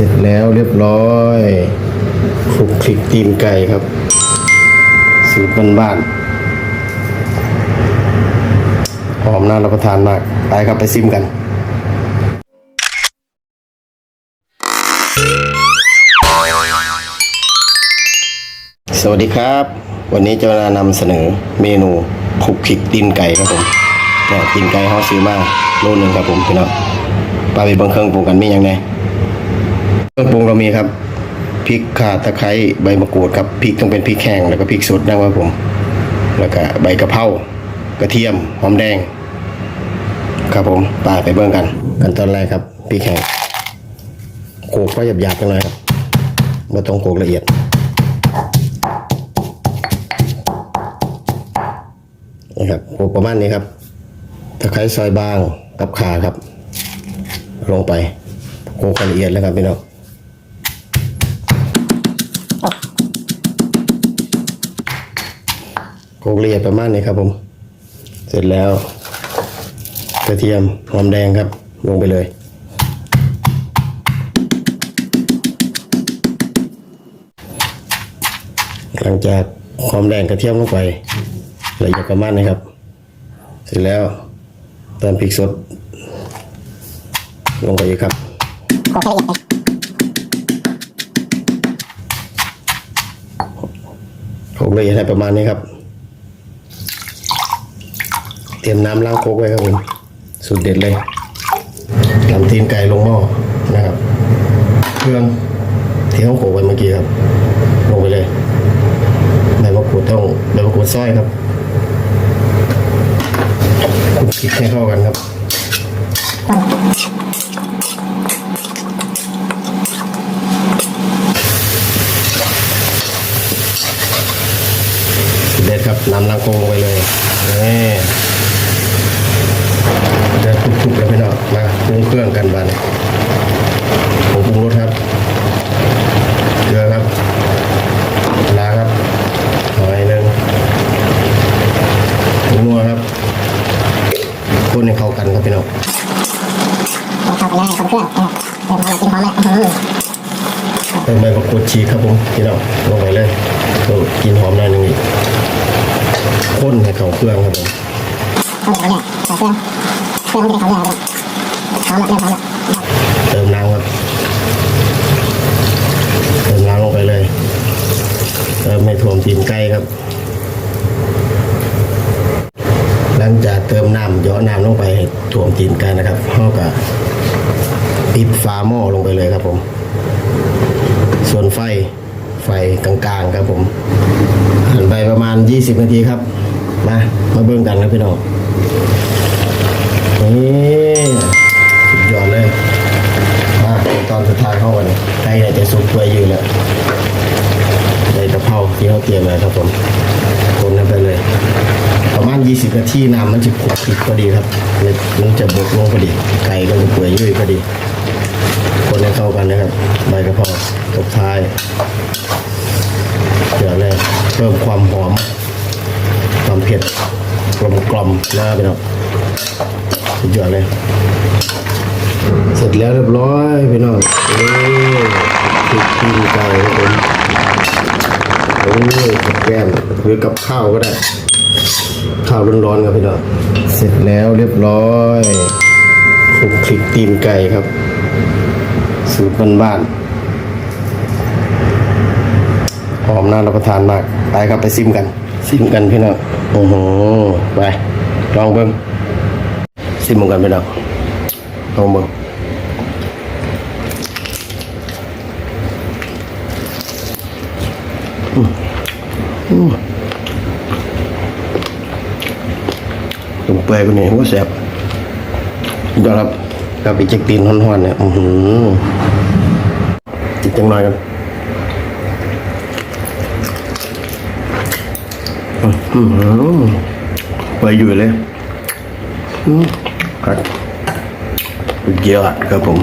ร็จแล้วเรียบร้อยคลุกคลิกตีนไก่ครับ สูตรบ้านๆหอมน่ารับประทานมาก ไปครับไปซิมกันสวัสดีครับ วันนี้จะมานำเสนอเมนูคลุกคลิกตีนไก่ครับผมเนี่ยตีนไก่เขาซื้อมาโลนึงครับผมพี่น้องปลาไปเบังเครื่องปรุงกันมีอย่างไง รื่องปรุงเรามีครับพริกข่าตะไคร้ใบมะกรูดครับพริกต้องเป็นพริกแห้งแล้วก็พริกสดนะครับผม แล้วก็ใบกะเพรากระเทียมหอมแดง ครับผมปาไปเบิ่งกันกันตอนแรกครับพริกแห้งโขกก็หยาบๆจังเลยครับไม่ต้องโขกละเอียดนะครับโอ้ประมาณนี้ครับตะไคร้ซอยบางกับขาครับ ลงไปโขกละเอียดแล้วครับพี่น้อง โขลกละเอียดประมาณนี้ครับผม เสร็จแล้วกระเทียมหอมแดงครับ ลงไปเลยหลังจากหอมแดงกระเทียมลงไปละเอียดประมาณนี้ครับ เสร็จแล้วเติมพริกสด ลงไปอีกครับโขลกละเอียให้ประมาณนี้ครับ เตรียมน้ำล้างโคกไว้ครับผมสูตรเด็ดเลยนำตีนไก่ลงหม้อนะครับ เครื่องที่เขาโขกไว้เมื่อกี้ครับ ลงไปเลยใบมะกรูดต้องใบมะกรูดซอยครับคลุกคลิกให้เข้ากันครับเด็ดครับน้ำนางโกงไปเลยนี่ เดี๋ยวทุบๆแล้วพี่น้องมาปรุงเครื่องกันบ้านผมปรุงรสครับเกลือครับปลาครับหน่อยหนึ่งผงนัวครับคนให้เข้ากันครับพี่น้องเข้าไปแล้วคนเครื่องเออเริ่มพอเรากินพร้อมแล้วอื้อหือเติมใบมะกรูดฉีครับผมพี่น้องลงไปเลยกินหอมหน่อยหนึงอีกข้นให้เข้าเครื่องครับผม เติมน้ำครับเติมน้ำลงไปเลยเติมให้ท่วมตีนไก่ครับ หลังจากเติมน้ำเยอะน้ำลงไปท่วมตีนไก่นะครับเราก็ปิดฝาหม้อลงไปเลยครับผม ส่วนไฟไฟกลางๆครับผมหันไปประมาณ 20 นาทีครับ มา มาเบิ่งกันครับพี่น้อง นี่สุดยอดเลยมาตอนสุดท้ายเข้ากันใกล้จะสุกตัวอยู่แล้วใส่กะเพราที่เขาเตรียมไว้ครับผมคนกันไปเลย ประมาณ 20นาทีน้ำมันจะขลุกคลิกพอดีครับนี่ยมันจะบดลงพอดี ไก่ก็จะเปื่อยยุ่ยพอดี คนให้เข้ากันนะครับใบกะเพราตบท้ายเดี๋ยวเลยเพิ่มความหอมความเผ็ดกลมกล่อมๆนะพี่น้อง สุดยอดเลย เสร็จแล้วเรียบร้อยพี่น้องเอ้ยพริกตีนไก่ครับผมโอ้ยกับแกล้มหรือกับข้าวก็ได้ ข้าวร้อนๆครับพี่น้องเสร็จแล้วเรียบร้อยคลุกคลิกตีนไก่ครับ สูตรบ้านๆหอมน่ารับประทานมาก ไปครับไปซิมกัน ซิมกันพี่น้องโอ้โหไปลองเบิ้ง ซิมกันพี่น้องลองเบิ้งตุ่มเปื่อยกว่านี้ว่าแซ่บยอดครับกับอีกเจ็กตีนห่อนๆเนี่ยอือหือจิกจังหน่อยกันอือหือเปื่อยู่เลยอืม ครับสุดยอดครับผม